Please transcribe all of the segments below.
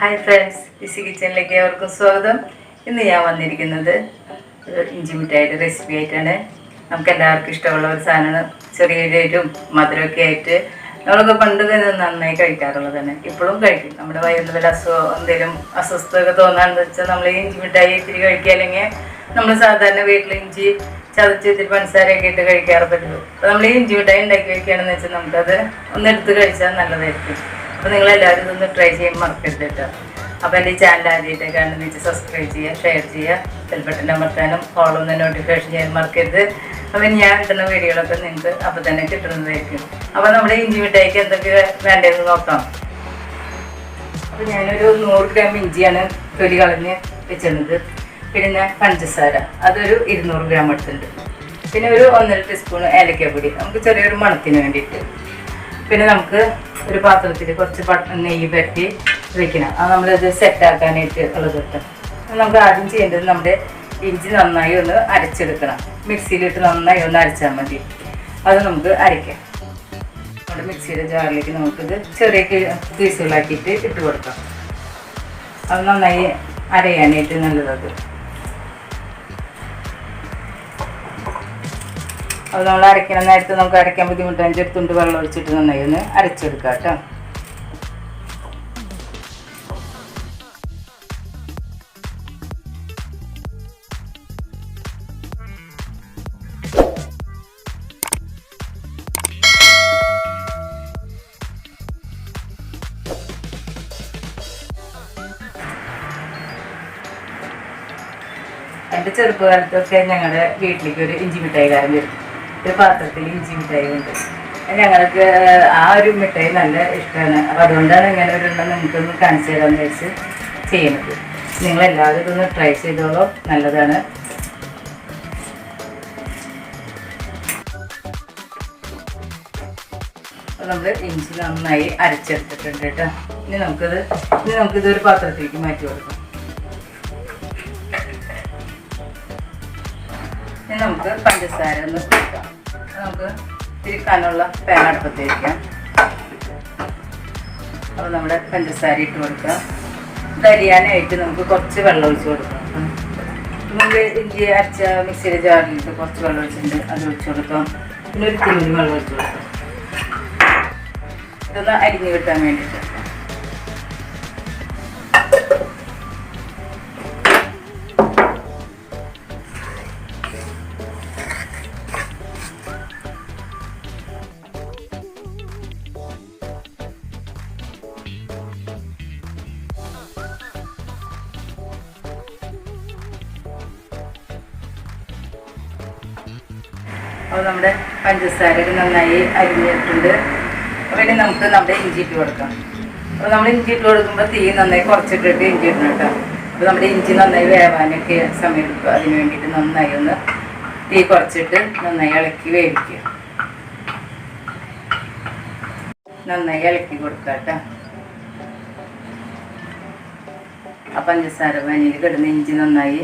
Hi friends EC കിച്ചണിലേക്ക് അവർക്കും സ്വാഗതം. ഇന്ന് ഞാൻ വന്നിരിക്കുന്നത് ഇഞ്ചി മിഠായിയുടെ റെസിപ്പി ആയിട്ടാണ്. നമുക്ക് എല്ലാവർക്കും ഇഷ്ടമുള്ള ഒരു സാധനമാണ്. ചെറിയ എരിവും മധുരമൊക്കെ ആയിട്ട്. നമ്മളൊക്കെ പണ്ട് തന്നെ നന്നായി കഴിക്കാറുള്ളതാണ്. ഇപ്പോഴും കഴിക്കും. നമ്മുടെ വയറിന്റെ അസുഖം എന്തെങ്കിലും അസ്വസ്ഥതയൊക്കെ തോന്നാന്ന് വെച്ചാൽ നമ്മൾ ഈ ഇഞ്ചി മിഠായി ഇത്തിരി കഴിക്കുക. അല്ലെങ്കിൽ നമ്മൾ സാധാരണ വീട്ടിൽ ഇഞ്ചി ചതച്ച് ഇത്തിരി പഞ്ചസാരയൊക്കെ ഇട്ട് കഴിക്കാറ് പറ്റുള്ളൂ. അപ്പോൾ നമ്മൾ ഈ ഇഞ്ചി മിഠായി ഉണ്ടാക്കി കഴിക്കുകയാണെന്ന് വെച്ചാൽ നമുക്കത് ഒന്നെടുത്ത് കഴിച്ചാൽ നല്ലതായിരിക്കും. അപ്പോൾ നിങ്ങളെല്ലാവരും ഒന്ന് ട്രൈ ചെയ്യാൻ മറക്കരുത് കേട്ടോ അപ്പോൾ എന്റെ ചാനൽ ആദ്യമായിട്ട് കാണുന്ന വെച്ച് സബ്സ്ക്രൈബ് ചെയ്യുക ഷെയർ ചെയ്യുക ബെൽ ബട്ടൺ അമർത്താനും ഫോളോ ഒന്ന് നോട്ടിഫിക്കേഷൻ ചെയ്യാൻ മറക്കരുത്. അപ്പോൾ ഞാൻ കിട്ടുന്ന വീഡിയോകളൊക്കെ നിങ്ങൾക്ക് അപ്പോൾ തന്നെ കിട്ടുന്നതായിരിക്കും. അപ്പോൾ നമ്മുടെ ഇഞ്ചി മിഠായിക്ക് എന്തൊക്കെ വേണ്ടതെന്ന് നോക്കാം. അപ്പോൾ ഞാനൊരു നൂറ് ഗ്രാം ഇഞ്ചിയാണ് തൊലി കളഞ്ഞ് വെച്ചിരുന്നത്. പിന്നെ പഞ്ചസാര അതൊരു ഇരുന്നൂറ് ഗ്രാം എടുത്തിട്ടുണ്ട്. പിന്നെ ഒരു ഒന്നര ടീസ്പൂൺ ഏലക്കാപ്പൊടി നമുക്ക് ചെറിയൊരു മണത്തിന് വേണ്ടിയിട്ട്. പിന്നെ നമുക്ക് ഒരു പാത്രത്തിൽ കുറച്ച് നെയ്യ് പറ്റി വെക്കണം. അത് നമ്മളത് സെറ്റാക്കാനായിട്ട് ഉള്ളത് കിട്ടും. നമുക്ക് ആദ്യം ചെയ്യേണ്ടത് നമ്മുടെ ഇഞ്ചി നന്നായി ഒന്ന് അരച്ചെടുക്കണം. മിക്സിയിലിട്ട് നന്നായി ഒന്ന് അരച്ചാൽ മതി. അത് നമുക്ക് അരയ്ക്കാം. നമ്മുടെ മിക്സിയുടെ ജാറിലേക്ക് നമുക്കിത് ചെറിയ പീസുകളാക്കിയിട്ട് ഇട്ട് കൊടുക്കാം. അത് നന്നായി അരയാനായിട്ട് നല്ലതത് അത് നമ്മൾ അരയ്ക്കണം. നേരത്തെ നമുക്ക് അരയ്ക്കാൻ ബുദ്ധിമുട്ട്. അതിന്റെ അടുത്തുണ്ട് വെള്ളം ഒഴിച്ചിട്ട് നന്നായി ഒന്ന് അരച്ചെടുക്കാം കേട്ടോ. എന്റെ ചെറുപ്പകാലത്തൊക്കെ ഞങ്ങളുടെ വീട്ടിലേക്ക് ഒരു ഇഞ്ചി മിഠായി മിഠായിക്കാരൻ വരും ഒരു പാത്രത്തിൽ ഇഞ്ചി മിഠായി ഉണ്ട് ഞങ്ങൾക്ക് ആ ഒരു മിഠായി നല്ല ഇഷ്ടമാണ്. അപ്പോൾ അതുകൊണ്ടാണ് ഇങ്ങനെ ഒരു നിങ്ങൾക്കൊന്ന് കാണിച്ചു തരാമെന്ന് വെച്ച് ചെയ്യുന്നത്. നിങ്ങളെല്ലാവരും ഇതൊന്ന് ട്രൈ ചെയ്തോളൂ. നല്ലതാണ്. നമ്മൾ ഇഞ്ചി നന്നായി അരച്ചെടുത്തിട്ടുണ്ട് കേട്ടോ. ഇനി നമുക്കത് ഇനി നമുക്കിത് ഒരു പാത്രത്തിലേക്ക് മാറ്റി കൊടുക്കാം. ഇനി നമുക്ക് പഞ്ചസാര ഒന്ന് കൊടുക്കാം നമുക്ക് തിരിക്കാനുള്ള പാൻ അടുപ്പത്ത് വയ്ക്കാം അപ്പോൾ നമ്മുടെ പഞ്ചസാര ഇട്ട് കൊടുക്കുക ധരിയാനായിട്ട് നമുക്ക് കുറച്ച് വെള്ളം ഒഴിച്ച് കൊടുക്കാം. നമ്മൾ ഇഞ്ചി അരച്ച മിക്സിയിലെ ജാറിലിട്ട് കുറച്ച് വെള്ളം ഒഴിച്ചിട്ടുണ്ട് അത് ഒഴിച്ച് കൊടുക്കാം. പിന്നെ ഒരു തിരുമണി വെള്ളം ഒഴിച്ച് കൊടുക്കാം. ഇതൊന്ന് അരിഞ്ഞ് കിട്ടാൻ വേണ്ടിയിട്ട്. അപ്പോൾ നമ്മുടെ പഞ്ചസാര നന്നായി അരിഞ്ഞിട്ടുണ്ട്. പിന്നെ നമുക്ക് നമ്മുടെ ഇഞ്ചി ഇട്ട് കൊടുക്കാം. അപ്പോൾ നമ്മൾ ഇഞ്ചി ഇട്ട് കൊടുക്കുമ്പോൾ തീ നന്നായി കുറച്ചിട്ടിട്ട് ഇഞ്ചി ഇടണം കേട്ടോ. അപ്പോൾ നമ്മുടെ ഇഞ്ചി നന്നായി വേവാനൊക്കെ സമയം എടുക്കും അതിന് വേണ്ടിയിട്ട് നന്നായി ഒന്ന് തീ കുറച്ചിട്ട് നന്നായി ഇളക്കി വേവിക്കുക. നന്നായി ഇളക്കി കൊടുക്കുക കേട്ടോ. ആ പഞ്ചസാര പനിയിൽ കിടന്ന് ഇഞ്ചി നന്നായി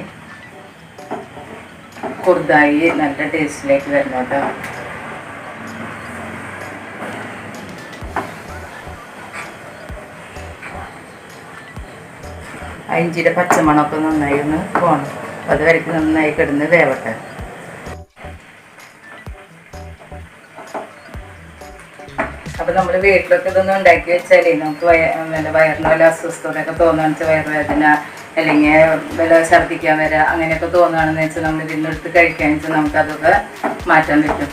കുറുതായി നല്ല ടേസ്റ്റിലേക്ക് വരണം കേട്ടോ ഇഞ്ചിയുടെ പച്ചമണമൊക്കെ നന്നായി ഒന്ന് പോകണം അത് വരയ്ക്ക് നന്നായി കിടന്ന് വേവട്ടെ. അപ്പൊ നമ്മൾ വീട്ടിലൊക്കെ ഇതൊന്നും ഉണ്ടാക്കി വെച്ചാലേ നമുക്ക് വയ വയറിന് അസ്വസ്ഥതയൊക്കെ തോന്നുകയാണെന്ന് വെച്ചാൽ വയറുവേദന അല്ലെങ്കിൽ വില ഛർദ്ദിക്കാൻ വരിക അങ്ങനെയൊക്കെ തോന്നുകയാണെന്ന് വെച്ചാൽ നമ്മൾ ഇതിനെടുത്ത് കഴിക്കുകയാണെന്ന് വെച്ചാൽ നമുക്ക് അതൊക്കെ മാറ്റാൻ പറ്റും.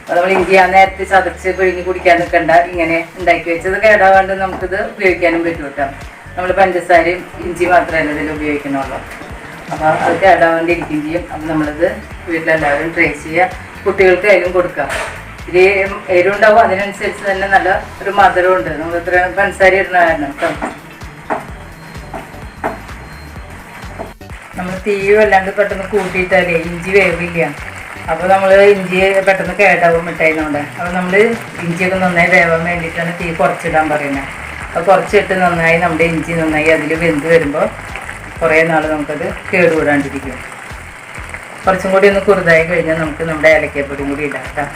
അപ്പോൾ നമ്മൾ ആ നേരത്തെ ചതച്ച് പിഴിഞ്ഞ് കുടിക്കാൻ നിൽക്കണ്ട. ഇങ്ങനെ ഉണ്ടാക്കി വെച്ചത് കേടാവാണ്ട് നമുക്കിത് ഉപയോഗിക്കാനും പറ്റും കേട്ടോ. നമ്മൾ പഞ്ചസാരയും ഇഞ്ചി മാത്രമല്ല ഇതിൽ ഉപയോഗിക്കണുള്ളൂ അപ്പോൾ അത് കേടാവാണ്ടിരിക്കുകയും ചെയ്യും. അപ്പം നമ്മളിത് വീട്ടിലെല്ലാവരും ട്രൈ ചെയ്യുക. കുട്ടികൾക്ക് അതിലും കൊടുക്കാം. ഇത് എരിവുണ്ടാവും. അതിനനുസരിച്ച് തന്നെ നല്ല ഒരു മധുരം ഉണ്ട് നമ്മൾ ഇത്ര പഞ്ചസാര ഇടുന്ന കാരണം കേട്ടോ. നമ്മൾ തീ വല്ലാണ്ട് പെട്ടെന്ന് കൂട്ടിയിട്ടാലേ ഇഞ്ചി വേവില്ല. അപ്പോൾ നമ്മൾ ഇഞ്ചി പെട്ടെന്ന് കേടാവും മിഠായിന്നുണ്ട് അപ്പോൾ നമ്മൾ ഇഞ്ചിയൊക്കെ നന്നായി വേവാൻ വേണ്ടിയിട്ടാണ് തീ കുറച്ചിടാൻ പറയുന്നത് അപ്പോൾ കുറച്ചിട്ട് നന്നായി നമ്മുടെ ഇഞ്ചി നന്നായി അതിൽ വെന്ത് വരുമ്പോൾ കുറേ നാൾ നമുക്കത് കേടുകൂടാണ്ടിരിക്കും. കുറച്ചും കൂടി ഒന്ന് കുറുതായി കഴിഞ്ഞാൽ നമുക്ക് നമ്മുടെ ഏലക്കപ്പൊടിയും കൂടി ഇടാം കേട്ടോ.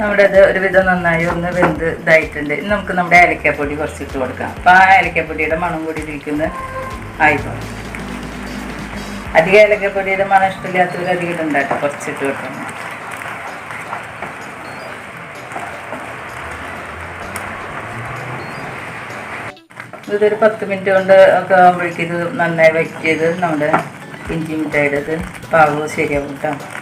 നമ്മുടെ ഇത് ഒരുവിധം നന്നായി ഒന്ന് വെന്ത് ഇതായിട്ടുണ്ട്. ഇനി നമുക്ക് നമ്മുടെ ഏലക്കാപ്പൊടി കുറച്ചിട്ട് കൊടുക്കാം. അപ്പം ആ ഏലക്കാപ്പൊടിയുടെ മണം കൂടി ഇരിക്കുന്ന. ആയിപ്പോ അധികം ഏലക്കാപ്പൊടിയുടെ മണം ഇഷ്ടമില്ലാത്തവർ അധികം ഇട്ടുണ്ടാക്കാം കുറച്ചിട്ട് കൊടുക്കണം ഇതൊരു പത്ത് മിനിറ്റ് കൊണ്ട് ഒക്കെ ആകുമ്പോഴേക്കും ഇത് നന്നായി വറ്റിയത് നമ്മുടെ ഇഞ്ചി മിഠായിയുടെ ഇത്. പാകവും ശരിയാവും കേട്ടോ.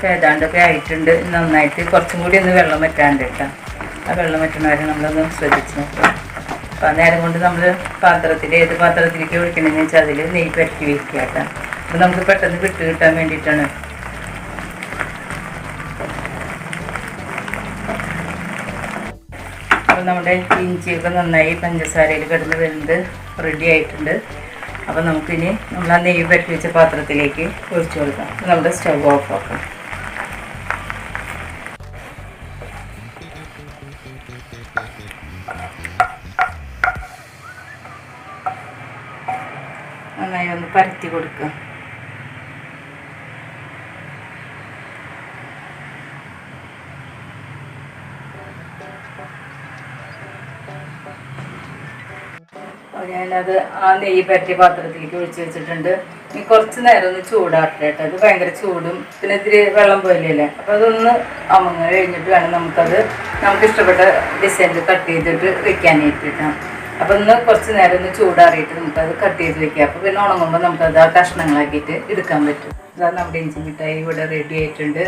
ഒക്കെ ഏതാണ്ടൊക്കെ ആയിട്ടുണ്ട്. നന്നായിട്ട് കുറച്ചും കൂടി ഒന്ന് വെള്ളം വറ്റാണ്ട് കേട്ടോ. ആ വെള്ളം വറ്റുന്ന വരെ നമ്മളൊന്ന് ശ്രദ്ധിച്ച് നോക്കുക. അപ്പോൾ ആ നേരം കൊണ്ട് നമ്മൾ പാത്രത്തിൽ ഏത് പാത്രത്തിലേക്ക് ഒഴിക്കണമെന്ന് വെച്ചാൽ അതിൽ നെയ്യ് പരക്കി വയ്ക്കുക കേട്ടോ. അപ്പോൾ നമുക്ക് പെട്ടെന്ന് വിട്ട് കിട്ടാൻ വേണ്ടിയിട്ടാണ്. അപ്പോൾ നമ്മുടെ ഇഞ്ചിയൊക്കെ നന്നായി പഞ്ചസാരയിൽ കിടന്ന് വരുന്നത് റെഡി ആയിട്ടുണ്ട്. അപ്പോൾ നമുക്കിനി നമ്മൾ ആ നെയ്യ് പരട്ടി വെച്ച പാത്രത്തിലേക്ക് ഒഴിച്ചു കൊടുക്കാം. നമ്മുടെ സ്റ്റവ് ഓഫ് ആക്കാം. നന്നായി ഒന്ന് പരത്തി കൊടുക്കുക ഞാനത് ആ നെയ്യ് പരട്ടിയ പാത്രത്തിലേക്ക് ഒഴിച്ച് വെച്ചിട്ടുണ്ട്. ഇനി കുറച്ച് നേരം ഒന്ന് ചൂടാക്കട്ടെ കേട്ടോ. അത് ഭയങ്കര ചൂടും. പിന്നെ ഇത്തിരി വെള്ളം പോലെയല്ലേ അപ്പോൾ അതൊന്ന് അമങ്ങ കഴിഞ്ഞിട്ട് വേണം നമുക്കത് നമുക്ക് ഇഷ്ടപ്പെട്ട ഡിസൈനിൽ കട്ട് ചെയ്തിട്ട് വെക്കാനായിട്ട് കേട്ടോ. അപ്പോൾ ഒന്ന് കുറച്ച് നേരം ഒന്ന് ചൂടാറിയിട്ട് നമുക്കത് കട്ട് ചെയ്ത് വെക്കാം. അപ്പോൾ പിന്നെ ഉണങ്ങുമ്പോൾ നമുക്കത് ആ കഷ്ണങ്ങളാക്കിയിട്ട് എടുക്കാൻ പറ്റും. അതാണ് നമ്മുടെ ഇഞ്ചി മിഠായി ഇവിടെ റെഡി ആയിട്ടുണ്ട്.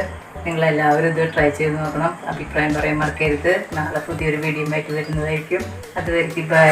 നിങ്ങളെല്ലാവരും ഇത് ട്രൈ ചെയ്ത് നോക്കണം. അഭിപ്രായം പറയാൻ മറക്കരുത്. നാളെ പുതിയൊരു വീഡിയോ ആയിട്ട് വരുന്നതായിരിക്കും. അതുവരെ ബൈ